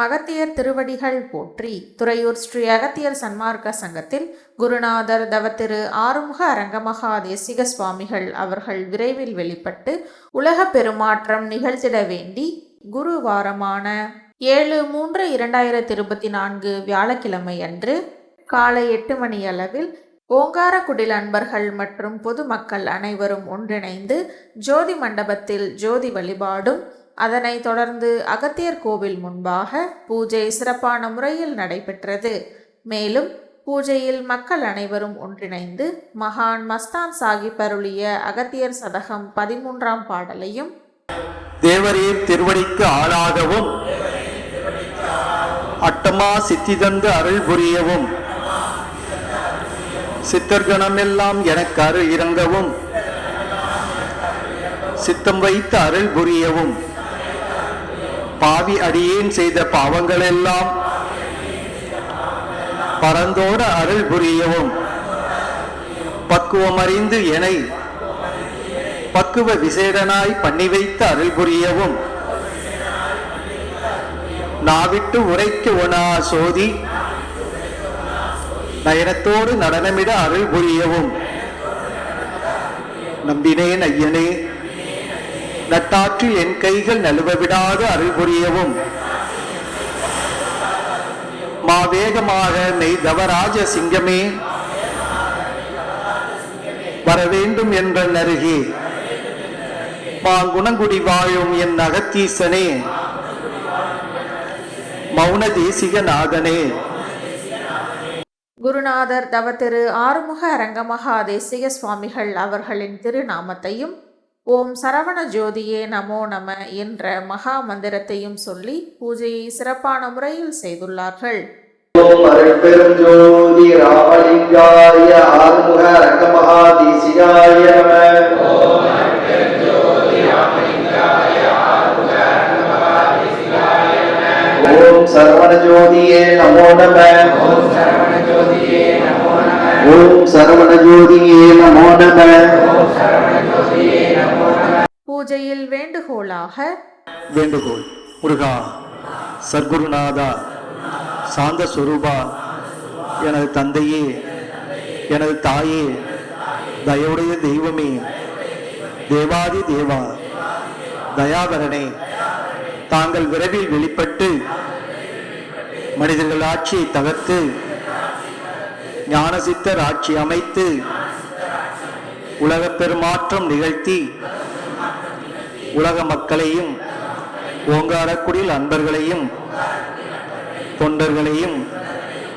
மகத்தியர் திருவடிகள் போற்றி துறையூர் ஸ்ரீ அகத்தியர் சன்மார்க்க சங்கத்தில் குருநாதர் தவத்திரு ஆறுமுக அரங்கமகா தேசிக சுவாமிகள் அவர்கள் விரைவில் வெளிப்பட்டு உலக பெருமாற்றம் நிகழ்த்திட வேண்டி குருவாரமான ஏழு மூன்று இரண்டாயிரத்தி இருபத்தி நான்கு வியாழக்கிழமை அன்று காலை எட்டு மணி அளவில் ஓங்காரக்குடில் அன்பர்கள் மற்றும் பொதுமக்கள் அனைவரும் ஒன்றிணைந்து ஜோதி மண்டபத்தில் ஜோதி வழிபாடும் அதனைத் தொடர்ந்து அகத்தியர் கோவில் முன்பாக பூஜை சிறப்பான முறையில் நடைபெற்றது. மேலும் பூஜையில் மக்கள் அனைவரும் ஒன்றிணைந்து மகான் மஸ்தான் சாஹிப் அருளிய அகத்தியர் சதகம் பதிமூன்றாம் பாடலையும் தேவரீர் திருவடிக்கு ஆளாகவும் அட்டமா சித்தி தந்து அருள் புரியவும் சித்தர்கணமெல்லாம் எனக்கு அருள் இறங்கவும் சித்தம் வைத்து அருள் புரியவும். பாவி அடியேன் செய்த பாவங்களெல்லாம் பரந்தோட அருள் புரியவும். பக்குவமறிந்து என பக்குவ விசேடனாய் பண்ணி வைத்து அருள் புரியவும். நாவிட்டு உரைக்க ஒனா சோதி நயனத்தோடு நடனமிட அருள் புரியவும். நம்பினேன் ஐயனே நட்டாற்றில் என் கைகள் நழுவ விடாது அருள் புரியவும். மாவேகமாக நெய் தவராஜ சிங்கமே. வரவேண்டும் என்ற நருகே பாங்குணங்குடி வாழும் என் அகத்தீசனே. மௌன தேசிக நாதனே குருநாதர் திரு ஆறுமுக அரங்கமகா தேசிக சுவாமிகள் அவர்களின் திருநாமத்தையும் ஓம் சரவண ஜோதியே நமோ நம என்ற மகா மந்திரத்தையும் சொல்லி பூஜையை சிறப்பான முறையில் செய்துள்ளார்கள். ஓம் அருட்பெரும் ஜோதி ராமலிங்காய ஆறுமுக ரங்கமகாதீசிகாய நம. ஓம் சரவண ஜோதியே நமோ நம. ஓம் சரவண ஜோதியே நமோ நம. பூஜையில் வேண்டுகோளாக. வேண்டுகோள். முருகா சர்க்குருநாதா சாந்த சுரூபா எனது தந்தையே எனது தாயே தயவுடைய தெய்வமே தேவாதி தேவா தயாகரனே தாங்கள் விரைவில் வெளிப்பட்டு மனிதர்கள் ஆட்சியை தகர்த்து ஞானசித்தர் ஆட்சி அமைத்து உலகப் பெருமாற்றம் நிகழ்த்தி உலக மக்களையும் ஓங்காரக்குடியில் அன்பர்களையும் தொண்டர்களையும்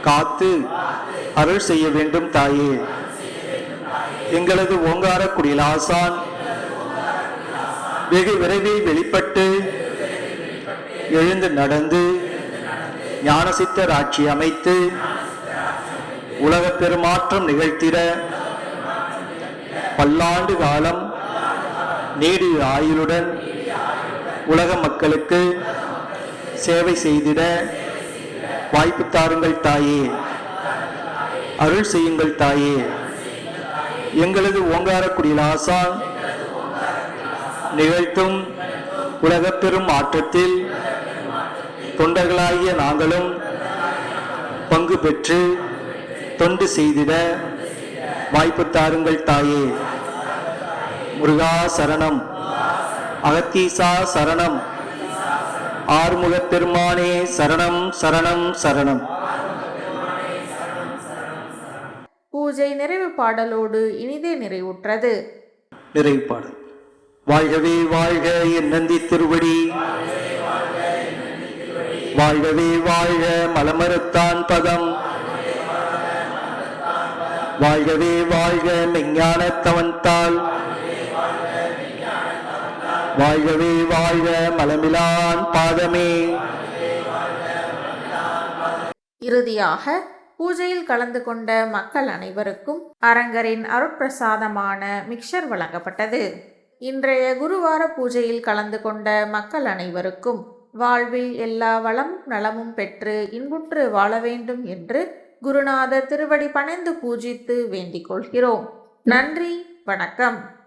காத்து அருள் செய்ய வேண்டும் தாயே. எங்களது ஓங்காரக்குடியில் ஆசான் வெகு விரைவில் வெளிப்பட்டு எழுந்து நடந்து ஞானசித்தர் ஆட்சி அமைத்து உலக பெருமாற்றம் நிகழ்த்திட பல்லாண்டு காலம் நீடி ஆயுளுடன் உலக மக்களுக்கு சேவை செய்திட வாய்ப்பு தாருங்கள் தாயே. அருள் செய்யுங்கள் தாயே. எங்களது ஓங்காரக்குடியில் ஆசான் நிகழ்த்தும் உலகப் பெரும் ஆற்றத்தில் தொண்டர்களாகிய நாங்களும் பங்கு பெற்று தொண்டு செய்திட வாய்ப்பு தாருங்கள் தாயே. முருகா சரணம் அகத்தீசா சரணம். ஆறுமுகப் பெருமானே சரணம் சரணம் சரணம். பூஜை நிறைவு பாடலோடு இனிதே நிறைவுற்றது. நிறைவு பாடல் வாழ்கவே வாழ்க என் நந்தி திருவடி. வாழ்கவே வாழ்க மலமறுத்தான் பதம். வாழ்கவே வாழ்க மெஞ்ஞானத்தவன்தாள் வாழ்கவே வாழ்க மலமிலான் பாதமே. இறுதியாக பூஜையில் கலந்து கொண்ட மக்கள் அனைவருக்கும் அரங்கரின் அருட்பிரசாதமான மிக்சர் வழங்கப்பட்டது. இன்றைய குருவார பூஜையில் கலந்து கொண்ட மக்கள் அனைவருக்கும் வாழ்வில் எல்லா வளம் நலமும் பெற்று இன்புற்று வாழ வேண்டும் என்று குருநாதர் திருவடி பணிந்து பூஜித்து வேண்டிக் கொள்கிறோம். நன்றி வணக்கம்.